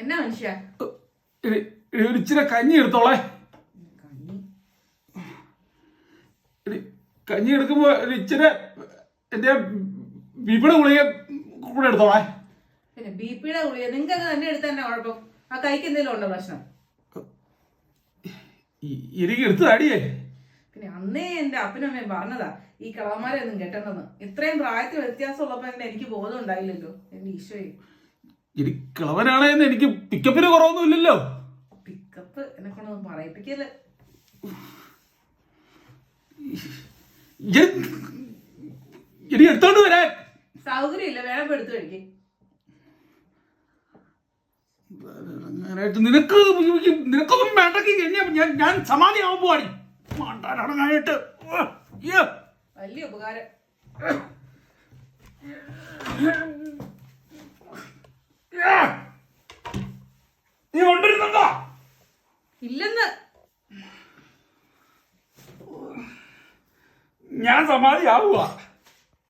എന്നാ മനുഷ്യ? ഇച്ചിരി കഞ്ഞി എടുത്തോളെ. കഞ്ഞി? എടി, കഞ്ഞി എടുക്കുമ്പോ ഇച്ചിരി എന്റെ ബിപിയുടെ ഗുളിക കൂടെ എടുത്തോളെ. പിന്നെ ബിപിയുടെ ഗുളിക. നിങ്ങൾക്ക് തന്നെ എടുത്താൽ തന്നെ കുഴപ്പം? ആ കൈക്ക് എന്തെങ്കിലും ഉണ്ടോ പ്രശ്നം? എനിക്ക് എടുത്ത് തടിയേ പിന്നെ അന്നേ എന്റെ അപ്പനും അമ്മയും പറഞ്ഞതാ ഈ കളവന്മാരെ ഒന്നും കെട്ടണമെന്ന് ഇത്രയും പ്രായത്തിൽ വ്യത്യാസം ഉള്ളപ്പോ എങ്ങനെ എനിക്ക് ബോധം ഉണ്ടായില്ലല്ലോ എന്റെ ഈശോയെ. ഇനി കിളവനാണെന്ന് എനിക്ക് പിക്കപ്പിന് കുറവൊന്നും ഇല്ലല്ലോ. പിക്കപ്പ് എന്നെ കൊണ്ടൊന്നും പറയിപ്പിക്കല്ലേ. ഇ- ഇനി എടുത്തോണ്ട് വരാൻ. സൗകര്യം ഇല്ല വേണം എടുത്തു കഴിക്കേ. നിനക്ക് നിനക്കൊന്നും വേണ്ടെങ്കിൽ ഞാൻ ഞാൻ സമാധി ആവാൻ പോവാടി. മാണ്ടാനായിട്ട് വലിയ ഉപകാരം. നീ കൊണ്ടിരുന്നോ ഇല്ലെന്ന്. ഞാൻ സമാധി ആവുക